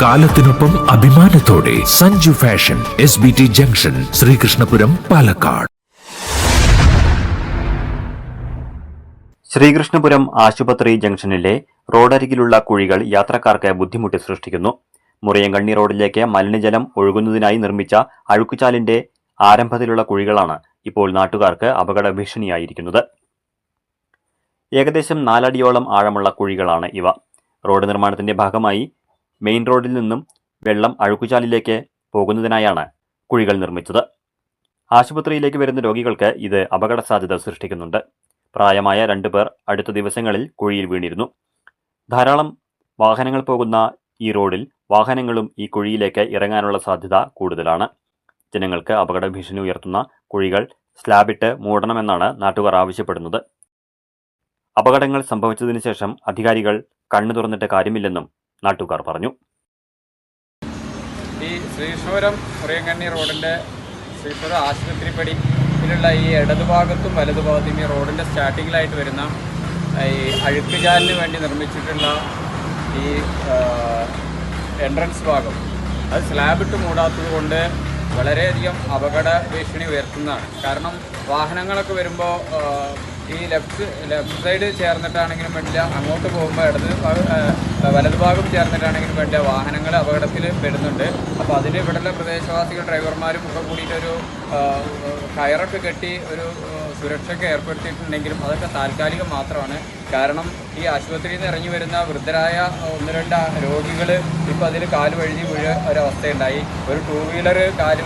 കാലത്തിനൊപ്പം അഭിമാനത്തോടെ Sanju fashion S B T junction Sreekrishnapuram Palakkad. Sreekrishnapuram ആശുപത്രി ജംഗ്ഷനിലെ റോഡരികിലുള്ള കുഴികൾ യാത്രക്കാർക്ക് ബുദ്ധിമുട്ട് സൃഷ്ടിക്കുന്നു. മുറിയങ്കണ്ണി റോഡിലേക്ക് മലിനജലം ഒഴുകുന്നതിനായി നിർമ്മിച്ച അഴുക്കുചാലിന്റെ ആരംഭത്തിലുള്ള കുഴികളാണ് ഇപ്പോൾ നാട്ടുകാർക്ക് അപകട ഭീഷണിയായിരിക്കുന്നത് ഏകദേശം നാലടിയോളം ആഴമുള്ള കുഴികളാണ് ഇവ. റോഡ് നിർമ്മാണത്തിന്റെ ഭാഗമായി മെയിൻ റോഡിൽ നിന്നും വെള്ളം അഴുക്കുചാലിലേക്ക് പോകുന്നതിനായാണ് കുഴികൾ നിർമ്മിച്ചത്. ആശുപത്രിയിലേക്ക് വരുന്ന രോഗികൾക്ക് ഇത് അപകട സാധ്യത സൃഷ്ടിക്കുന്നുണ്ട്. പ്രായമായ രണ്ടു പേർ അടുത്ത ദിവസങ്ങളിൽ കുഴിയിൽ വീണിരുന്നു. ധാരാളം വാഹനങ്ങൾ പോകുന്ന ഈ റോഡിൽ വാഹനങ്ങളും ഈ കുഴിയിലേക്ക് ഇറങ്ങാനുള്ള സാധ്യത കൂടുതലാണ്. ജനങ്ങൾക്ക് അപകട ഭീഷണി ഉയർത്തുന്ന കുഴികൾ സ്ലാബിട്ട് മൂടണമെന്നാണ് നാട്ടുകാർ ആവശ്യപ്പെടുന്നത്. അപകടങ്ങൾ സംഭവിച്ചതിന് ശേഷം അധികാരികൾ കണ്ണു തുറന്നിട്ട് കാര്യമില്ലെന്നും നാട്ടുകാർ പറഞ്ഞു. ഈ ശ്രീശ്വരം മുറിയങ്കണ്ണി റോഡിന്റെ ശ്രീകൃഷ്ണപുരം ആശുപത്രിപ്പടിയിലുള്ള ഈ ഇടതുഭാഗത്തും വലതുഭാഗത്തും ഈ റോഡിന്റെ സ്റ്റാർട്ടിങ്ങിലായിട്ട് വരുന്ന ഈ അഴുക്കുചാലിന് വേണ്ടി നിർമ്മിച്ചിട്ടുള്ള ഈ എൻട്രൻസ് ഭാഗം. അത് സ്ലാബിട്ട് മൂടാത്തത് കൊണ്ട് വളരെയധികം അപകട ഭീഷണി ഉയർത്തുന്നതാണ്. കാരണം വാഹനങ്ങളൊക്കെ വരുമ്പോൾ ഈ ലെഫ്റ്റ് ലെഫ്റ്റ് സൈഡ് ചേർന്നിട്ടാണെങ്കിലും വേണ്ടില്ല. അങ്ങോട്ട് പോകുമ്പോൾ ഇടത് ഭാഗം വലതുഭാഗം ചേർന്നിട്ടാണെങ്കിലും വേണ്ടില്ല. വാഹനങ്ങൾ അപകടത്തിൽ പെടുന്നുണ്ട്. അപ്പോൾ അതിന് ഇവിടെയുള്ള പ്രദേശവാസികൾ ഡ്രൈവർമാരും ഒക്കെ കൂടിയിട്ടൊരു കയറൊക്കെ കെട്ടി ഒരു സുരക്ഷയൊക്കെ ഏർപ്പെടുത്തിയിട്ടുണ്ടെങ്കിലും അതൊക്കെ താൽക്കാലികം മാത്രമാണ്. കാരണം ഈ ആശുപത്രിയിൽ നിന്ന് ഇറങ്ങി വരുന്ന വൃദ്ധരായ ഒന്ന് രണ്ട് രോഗികൾ ഇപ്പോൾ അതിൽ കാൽ വഴുതി വീഴ ഒരവസ്ഥയുണ്ടായി. ഒരു ടൂ വീലർ കാൽ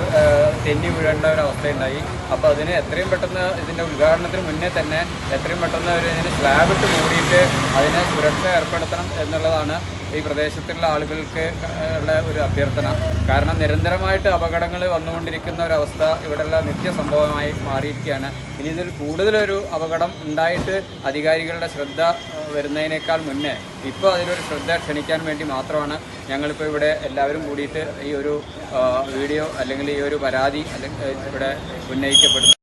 തെന്നി വീഴേണ്ട ഒരവസ്ഥയുണ്ടായി. അപ്പോൾ അതിന് എത്രയും പെട്ടെന്ന് ഇതിന്റെ ഉദ്ഘാടനത്തിന് മുന്നേ തന്നെ എത്രയും പെട്ടെന്ന് ഒരു ഇതിന് സ്ലാബ് ഇട്ട് മൂടിയിട്ട് അതിനെ സുരക്ഷ ഏർപ്പെടുത്തണം എന്നുള്ളതാണ് ഈ പ്രദേശത്തുള്ള ആളുകൾക്ക് ഉള്ള ഒരു അഭ്യർത്ഥന. കാരണം നിരന്തരമായിട്ട് അപകടങ്ങൾ വന്നുകൊണ്ടിരിക്കുന്ന ഒരവസ്ഥ ഇവിടെയുള്ള നിത്യ സംഭവമായി മാറിയിരിക്കുകയാണ്. ഇനി ഇതിൽ കൂടുതലൊരു അപകടം ഉണ്ടായിട്ട് അധികാരികളുടെ ശ്രദ്ധ ഏഹ്, വരുന്നതിനേക്കാൾ മുന്നേ ഇപ്പോൾ അതിലൊരു ശ്രദ്ധ ക്ഷണിക്കാൻ വേണ്ടി മാത്രമാണ് ഞങ്ങളിപ്പോൾ ഇവിടെ എല്ലാവരും കൂടിയിട്ട് ഈ ഒരു വീഡിയോ അല്ലെങ്കിൽ ഈ ഒരു പരാതി അല്ലെങ്കിൽ ഇവിടെ ഉന്നയിക്കപ്പെടുന്നത്.